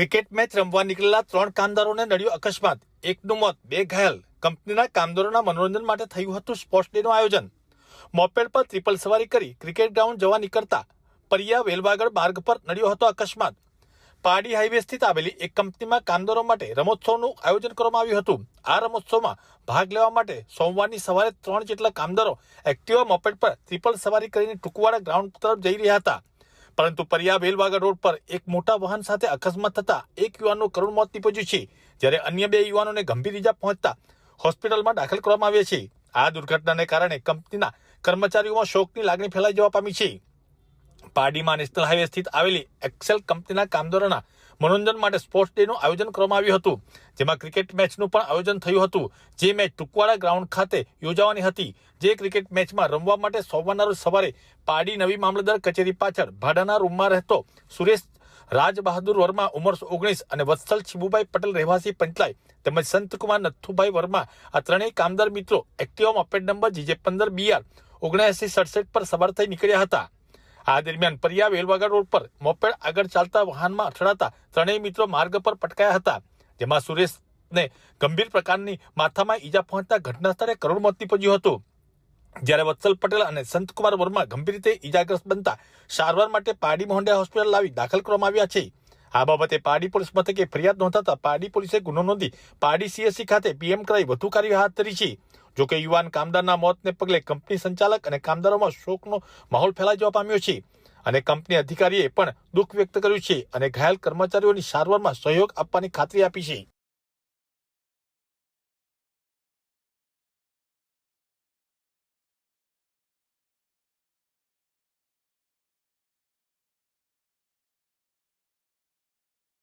Cricket match રમવા નીકળેલા ત્રણ કામદારોને નડ્યો અકસ્માત. એકનું મોત, બે ઘાયલ. કંપનીના કામદારોના મનોરંજન માટે થયું હતું સ્પોર્ટ્સ ડેનું આયોજન. મોપેડ પર ટ્રિપલ સવારી કરી ક્રિકેટ ગ્રાઉન્ડ જવા નીકળતા પરિયા વેલવાગડ માર્ગ પર નડ્યો હતો અકસ્માત. પાડી હાઈવે સ્થિત આવેલી એક કંપનીમાં કામદારો માટે રમોત્સવનું આયોજન કરવામાં આવ્યું હતું. આ રમોત્સવમાં ભાગ લેવા માટે સોમવારની સવારે ત્રણ જેટલા કામદારો એક્ટિવા મોપેડ પર ટ્રિપલ સવારી કરીને ટુકવાડા ગ્રાઉન્ડ તરફ જઈ રહ્યા હતા. પરંતુ પરિયા વેલવાગડ રોડ પર એક મોટા વાહન સાથે અકસ્માત થતા એક યુવાનનું કરુણ મોત નીપજ્યું છે, જ્યારે અન્ય બે યુવાનોને ગંભીર ઇજા પહોંચતા હોસ્પિટલમાં દાખલ કરવામાં આવ્યા છે. આ દુર્ઘટનાને કારણે કંપનીના કર્મચારીઓમાં શોકની લાગણી ફેલાઈ જવા પામી છે. પારડીમાં નેશનલ હાઈવે સ્થિત આવેલી એક્સેલ કંપનીના કામદારોના મનોરંજન માટે સ્પોર્ટ્સ ડેનું આયોજન કરવામાં આવ્યું હતું. જેમાં ક્રિકેટ મેચનું પણ આયોજન થયું હતું. જે મેચ ટુકવાડા ગ્રાઉન્ડ ખાતે યોજાવાની હતી. જે ક્રિકેટ મેચમાં રમવા માટે સોમવારના રોજ સવારે પારડી નવી મામલતદાર કચેરી પાછળ ભાડાના રૂમમાં રહેતો સુરેશ રાજ બહાદુર વર્મા, ઉંમર ઓગણીસ અને વત્સલ શિબુભાઈ પટેલ રહેવાસી પંચલાય તેમજ સંતકુમાર નથુભાઈ વર્મા આ ત્રણેય કામદાર મિત્રો એક્ટિવા મોપેડ નંબર જીજે પંદર બીઆર ઓગણએસી, સડસઠ પર સવાર થઈ નીકળ્યા હતા. આ દરમિયાન પરિયા વેલવાગડ રોડ પર મોપેડ આગળ ચાલતા વાહનમાં અથડાતા ત્રણેય મિત્રો માર્ગ પર પટકાયા હતા. જેમાં સુરેશને ગંભીર પ્રકારની માથામાં ઈજા પહોંચતા ઘટના સ્થળે કરોડ મોત નીપજ્યું હતું. જ્યારે વત્સલ પટેલ અને સંતકુમાર વર્મા ગંભીર રીતે ઈજાગ્રસ્ત બનતા સારવાર માટે પારડી મોહંડિયા હોસ્પિટલ લાવી દાખલ કરવામાં આવ્યા છે. આ બાબતે પારડી પોલીસ મથકે ફરિયાદ નોંધાતા પારડી પોલીસે ગુનો નોંધી પારડી સીએસસી ખાતે પીએમ કરાઈ વધુ કાર્ય હાથ ધરી છે. જોકે યુવાન કામદારના મોતને પગલે કંપની સંચાલક અને કામદારોમાં શોકનો માહોલ ફેલાઈ જવા પામ્યો છે. અને કંપની અધિકારીએ પણ દુઃખ વ્યક્ત કર્યું છે અને ઘાયલ કર્મચારીઓની સારવારમાં સહયોગ આપવાની ખાતરી આપી છે.